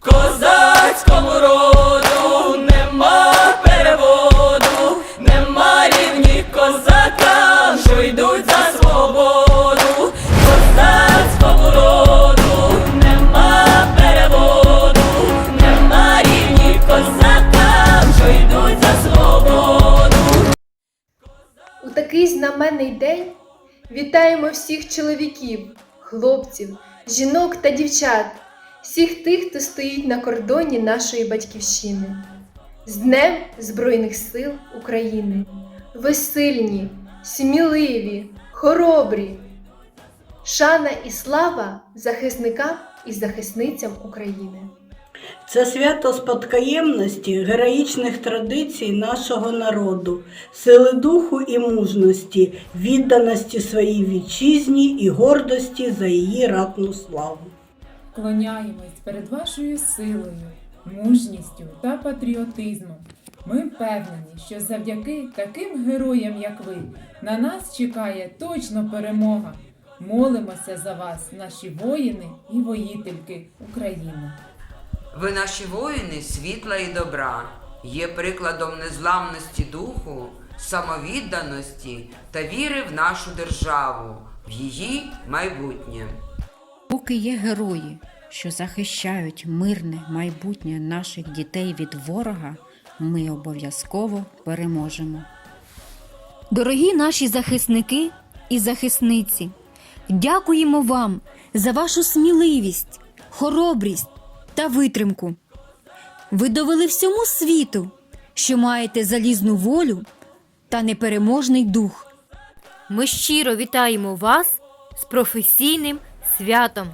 Козацькому роду нема переводу, нема рівні козакам, що йдуть за свободу. Козацькому роду нема переводу, нема рівні козакам, що йдуть за свободу. У такий знаменний день вітаємо всіх чоловіків, хлопців, жінок та дівчат, всіх тих, хто стоїть на кордоні нашої батьківщини. З Днем Збройних сил України! Ви сильні, сміливі, хоробрі. Шана і слава захисникам і захисницям України. Це свято спадкоємності героїчних традицій нашого народу, сили духу і мужності, відданості своїй вітчизні і гордості за її ратну славу. Клоняємось перед вашою силою, мужністю та патріотизмом. Ми впевнені, що завдяки таким героям, як ви, на нас чекає точно перемога. Молимося за вас, наші воїни і воїтельки України. Ви наші воїни світла і добра, є прикладом незламності духу, самовідданості та віри в нашу державу, в її майбутнє. Поки є герої, що захищають мирне майбутнє наших дітей від ворога, ми обов'язково переможемо. Дорогі наші захисники і захисниці, дякуємо вам за вашу сміливість, хоробрість та витримку. Ви довели всьому світу, що маєте залізну волю та непереможний дух. Ми щиро вітаємо вас з професійним святом.